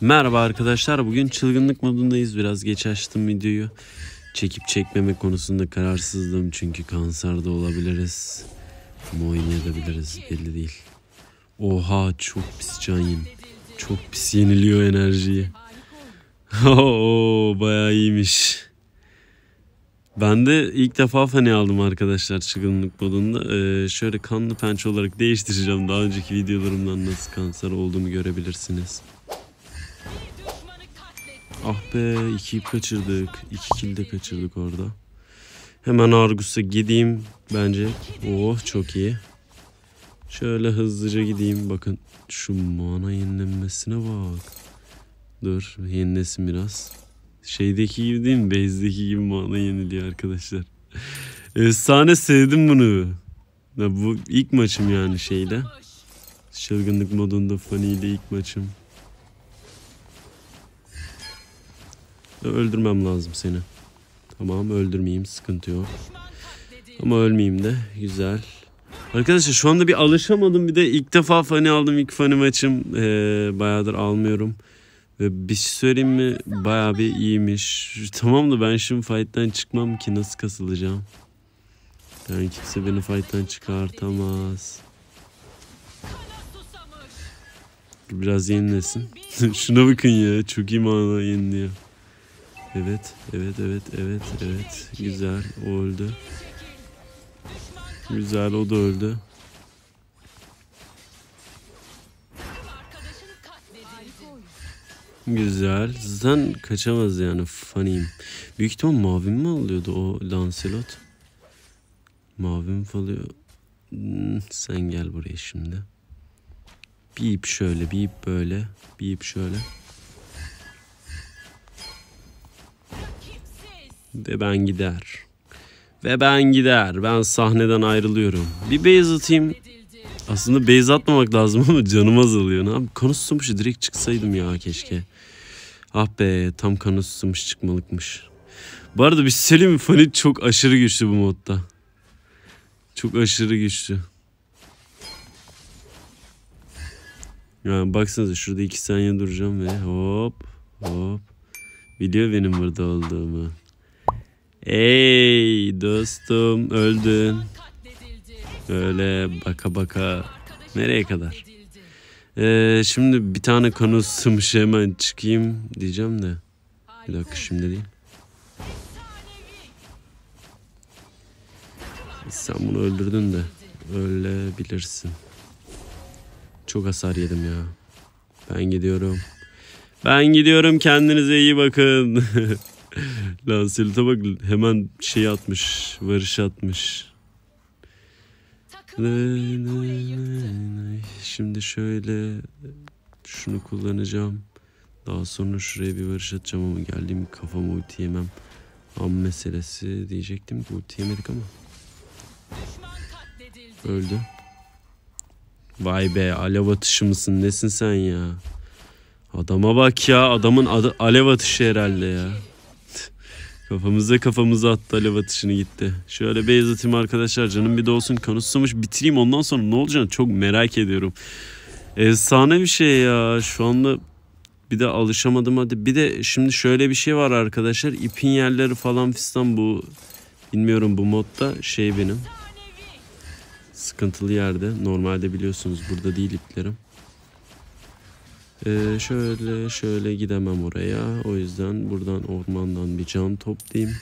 Merhaba arkadaşlar. Bugün çılgınlık modundayız. Biraz geç açtım videoyu. Çekip çekmeme konusunda kararsızdım. Çünkü kanserde olabiliriz. Ama oynayabiliriz. Belli değil. Oha çok pis can yem. Çok pis yeniliyor enerjiyi. Oo bayağı iyiymiş. Ben de ilk defa fani aldım arkadaşlar çılgınlık modunda. Ee, şöyle kanlı pençe olarak değiştireceğim. Daha önceki videolarımdan nasıl kanser olduğumu görebilirsiniz. Ah be iki kaçırdık. İki kill de kaçırdık orada. Hemen Argus'a gideyim bence. Oh çok iyi. Şöyle hızlıca gideyim. Bakın şu mana yenilenmesine bak. Dur yenilesin biraz. Şeydeki gibi değil mi? Base'deki gibi mana yeniliyor arkadaşlar. Efsane sevdim bunu. Ya bu ilk maçım yani şeyde. Çılgınlık modunda Fanny ile ilk maçım. Öldürmem lazım seni. Tamam öldürmeyeyim sıkıntı yok. Ama ölmeyeyim de güzel. Arkadaşlar şu anda bir alışamadım. Bir de ilk defa fani aldım. ilk fani maçım. Ee, bayağıdır almıyorum. Ve bir şey söyleyeyim mi? Bayağı bir iyiymiş. Tamam da ben şimdi fight'tan çıkmam ki nasıl kasılacağım? Yani kimse beni fight'tan çıkartamaz. Biraz yenilesin. Şuna bakın ya. Çok iyi mana yeniliyor. Evet, evet, evet, evet, evet. Güzel, o öldü. Güzel, o da öldü. Güzel. Zaten kaçamaz yani faniyim. Büyük ihtimal mavi mi alıyordu o Lancelot? Mavi mi alıyor? Hmm, sen gel buraya şimdi. Bir ip şöyle, bir ip böyle, bir ip şöyle. Ve ben gider. Ve ben gider. Ben sahneden ayrılıyorum. Bir base atayım. Aslında base atmamak lazım ama canım azalıyor. Ne yapayım? Kanı susamışı direkt çıksaydım ya keşke. Ah be tam kanı susamış çıkmalıkmış. Bu arada bir şey söyleyeyim mi? Çok aşırı güçlü bu modda. Çok aşırı güçlü. Yani baksanıza şurada iki saniye duracağım ve hop hop. Biliyor benim burada olduğumu. Ey dostum öldün. Öyle baka baka. Nereye kadar? Ee, şimdi bir tane konu sımış hemen çıkayım diyeceğim de. Bir dakika şimdi değil. Sen bunu öldürdün de ölebilirsin. Çok hasar yedim ya. Ben gidiyorum. Ben gidiyorum kendinize iyi bakın. Lancelot'a bak hemen şey atmış. Varış atmış. Şimdi şöyle şunu kullanacağım. Daha sonra şuraya bir varış atacağım ama geldiğim kafama ulti yemem. Am meselesi diyecektim ki ulti yemedik ama. Öldü. Vay be alev atışı mısın nesin sen ya? Adama bak ya adamın adı alev atışı herhalde ya. Kafamıza kafamıza attı alev atışını gitti. Şöyle beyaz atayım arkadaşlar canım bir de olsun kanı susamış bitireyim ondan sonra ne olacağını çok merak ediyorum. Efsane bir şey ya şu anda bir de alışamadım hadi. Bir de şimdi şöyle bir şey var arkadaşlar ipin yerleri falan fistan bu bilmiyorum bu modda şey benim. Sıkıntılı yerde normalde biliyorsunuz burada değil iplerim. Ee, şöyle şöyle gidemem oraya. O yüzden buradan ormandan bir can toplayayım.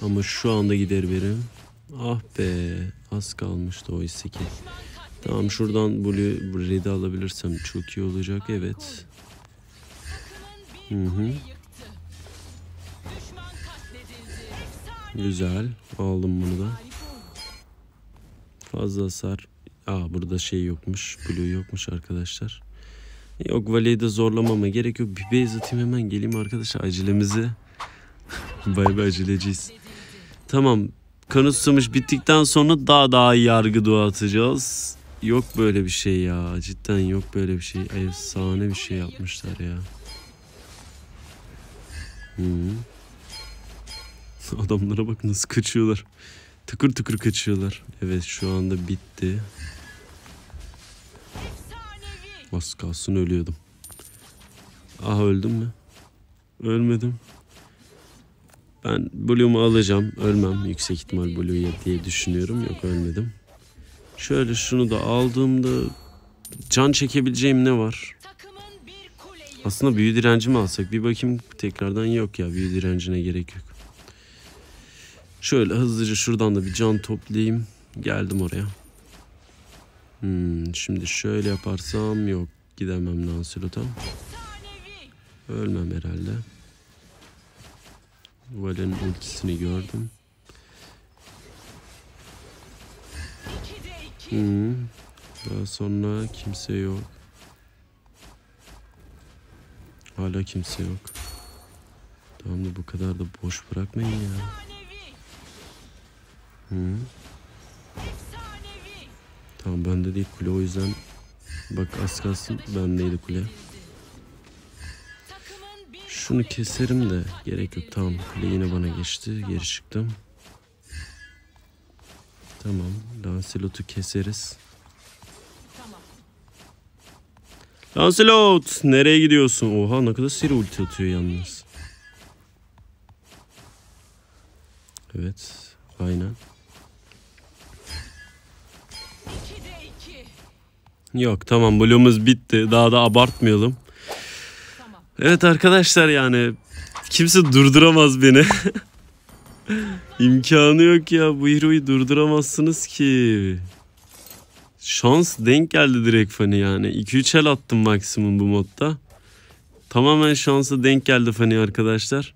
Ama şu anda gidebilirim. Ah be az kalmıştı o ki. Tamam şuradan Blue Red'i alabilirsem çok iyi olacak. Evet. Hı hı. Güzel. Aldım bunu da. Fazla hasar. Aa burada şey yokmuş. Blue yokmuş arkadaşlar. Yok valeyi de zorlamama gerek yok. Bir base atayım hemen geleyim arkadaşlar acelemizi. Bay bay aceleciyiz. Tamam. Kanı susamış bittikten sonra daha daha iyi yargı dua atacağız. Yok böyle bir şey ya. Cidden yok böyle bir şey. Efsane bir şey yapmışlar ya. Hı. Adamlara bak nasıl kaçıyorlar. Tıkır tıkır kaçıyorlar. Evet şu anda bitti. Az kalsın ölüyordum. Ah öldüm mü? Ölmedim. Ben Blue'umu alacağım. Ölmem yüksek ihtimal Blue'ya diye düşünüyorum. Yok ölmedim. Şöyle şunu da aldığımda can çekebileceğim ne var? Aslında büyü direnci mi alsak? Bir bakayım tekrardan yok ya. Büyü direncine gerek yok. Şöyle hızlıca şuradan da bir can toplayayım. Geldim oraya. Hmm, şimdi şöyle yaparsam yok. Gidemem Lancelot'a. Ölmem herhalde. Valen ultisini gördüm. 2'de 2. Hmm. Daha sonra kimse yok. Hala kimse yok. Tamam da bu kadar da boş bırakmayın ya. Efsanevi. Tamam bende değil kule o yüzden bak az kalsın bendeydi kule. Şunu keserim de gerek yok tamam kule yine bana geçti geri çıktım. Tamam Lancelot'u keseriz. Lancelot nereye gidiyorsun? Oha ne kadar seri ulti atıyor yalnız. Evet aynen. Yok tamam bloğumuz bitti daha da abartmayalım. Tamam. Evet arkadaşlar yani kimse durduramaz beni. İmkanı yok ya bu hero'yu durduramazsınız ki. Şans denk geldi direkt Fani yani. 2-3 el attım maksimum bu modda. Tamamen şansa denk geldi Fani arkadaşlar.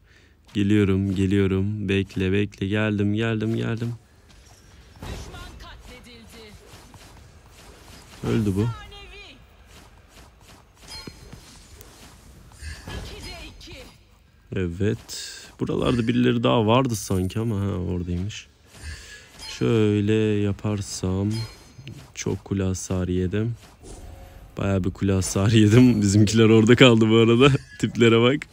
Geliyorum geliyorum bekle bekle geldim geldim geldim. Öldü bu. Efsanevi. 2'de 2. Evet. Buralarda birileri daha vardı sanki ama ha oradaymış. Şöyle yaparsam çok kule hasarı yedim. Bayağı bir kule hasarı yedim. Bizimkiler orada kaldı bu arada. Tiplere bak.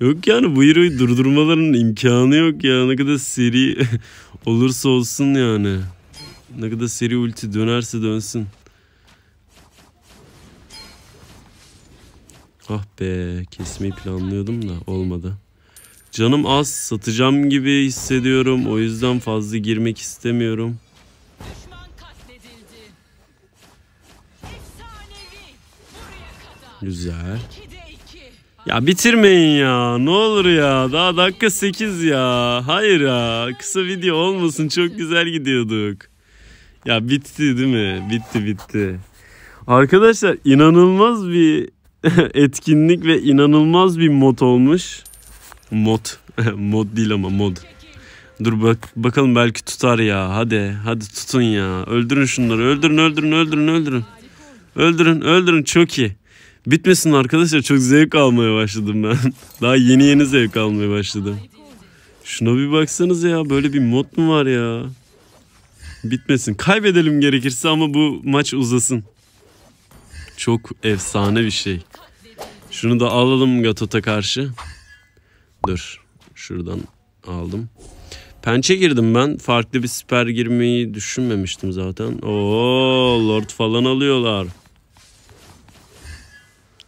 Yok yani bu hero'yu durdurmalarının imkanı yok ya. Ne kadar seri olursa olsun yani. Ne kadar seri ulti dönerse dönsün. Ah be kesmeyi planlıyordum da olmadı. Canım az satacağım gibi hissediyorum. O yüzden fazla girmek istemiyorum. Güzel. 2'de 2. Ya bitirmeyin ya. Ne olur ya. Daha dakika 8 ya. Hayır ya. Kısa video olmasın. Çok güzel gidiyorduk. Ya bitti değil mi? Bitti bitti. Arkadaşlar inanılmaz bir etkinlik ve inanılmaz bir mod olmuş. Mod. mod değil ama mod. Dur bak bakalım belki tutar ya. Hadi hadi tutun ya. Öldürün şunları. Öldürün öldürün öldürün öldürün. Öldürün öldürün çok iyi. Bitmesin arkadaşlar çok zevk almaya başladım ben. Daha yeni yeni zevk almaya başladım. Şuna bir baksanıza ya böyle bir mod mu var ya? Bitmesin. Kaybedelim gerekirse ama bu maç uzasın. Çok efsane bir şey. Şunu da alalım Gatot'a karşı. Dur. Şuradan aldım. Pençe girdim ben. Farklı bir siper girmeyi düşünmemiştim zaten. Oo, Lord falan alıyorlar.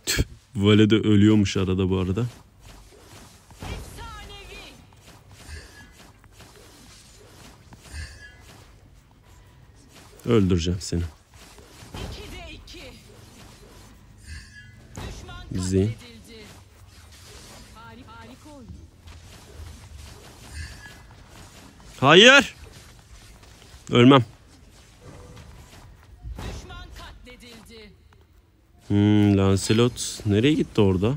Tüh, Vale de ölüyormuş arada bu arada. Öldüreceğim seni. 2'de 2. Düşman İzleyin. Hayır. Ölmem. Hmm, Lancelot nereye gitti orada?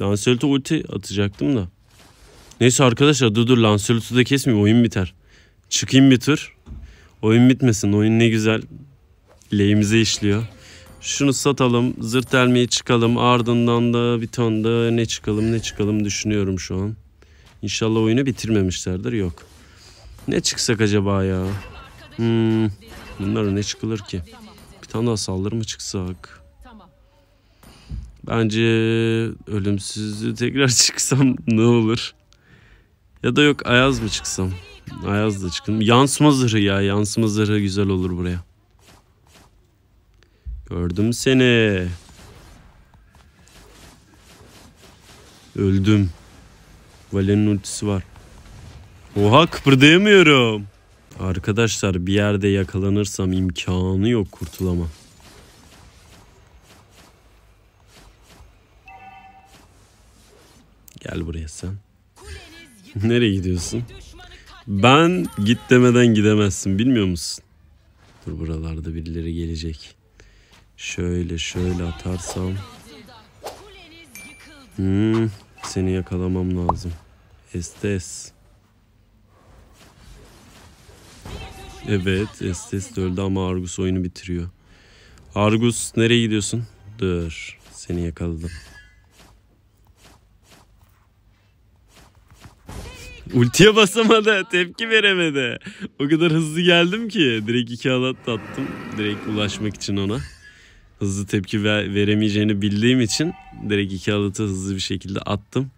Lancelot'a ulti atacaktım da. Neyse arkadaşlar dur dur Lancelot'u da kesmeyeyim oyun biter. Çıkayım bir tur. Oyun bitmesin. Oyun ne güzel lehimize işliyor. Şunu satalım. Zırt elmeyi çıkalım. Ardından da bir ton da ne çıkalım ne çıkalım düşünüyorum şu an. İnşallah oyunu bitirmemişlerdir. Yok. Ne çıksak acaba ya? Hmm, bunlar ne çıkılır ki? Bir tane daha saldırı mı çıksak? Bence ölümsüzlüğü tekrar çıksam ne olur? Ya da yok Ayaz mı çıksam? Ayaz da çıkın. Yansıma zırhı ya. Yansıma zırhı güzel olur buraya. Gördüm seni. Öldüm. Vale'nin ultisi var. Oha kıpırdayamıyorum. Arkadaşlar bir yerde yakalanırsam imkanı yok kurtulamam. Gel buraya sen. Nereye gidiyorsun? Ben git demeden gidemezsin bilmiyor musun? Dur buralarda birileri gelecek. Şöyle şöyle atarsam. Hmm, seni yakalamam lazım. Estes. Evet Estes de öldü ama Argus oyunu bitiriyor. Argus nereye gidiyorsun? Dur seni yakaladım. Ultiye basamadı. Tepki veremedi. O kadar hızlı geldim ki. Direkt iki halat attım. Direkt ulaşmak için ona. Hızlı tepki ver- veremeyeceğini bildiğim için direkt iki halatı hızlı bir şekilde attım.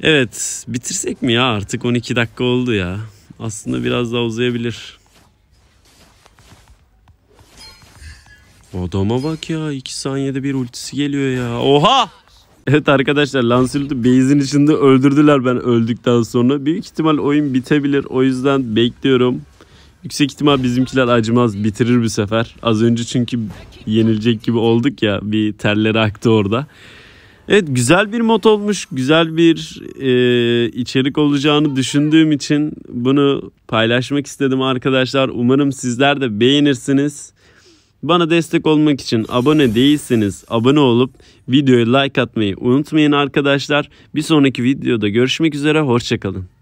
Evet bitirsek mi ya artık 12 dakika oldu ya. Aslında biraz daha uzayabilir. Adama bak ya 2 saniyede bir ultisi geliyor ya. Oha! Evet arkadaşlar Lancelot'u base'in içinde öldürdüler ben öldükten sonra. Büyük ihtimal oyun bitebilir. O yüzden bekliyorum. Yüksek ihtimal bizimkiler acımaz bitirir bir sefer. Az önce çünkü yenilecek gibi olduk ya bir terleri aktı orada. Evet güzel bir mod olmuş. Güzel bir e, içerik olacağını düşündüğüm için bunu paylaşmak istedim arkadaşlar. Umarım sizler de beğenirsiniz. Bana destek olmak için abone değilseniz abone olup videoya like atmayı unutmayın arkadaşlar. Bir sonraki videoda görüşmek üzere hoşçakalın.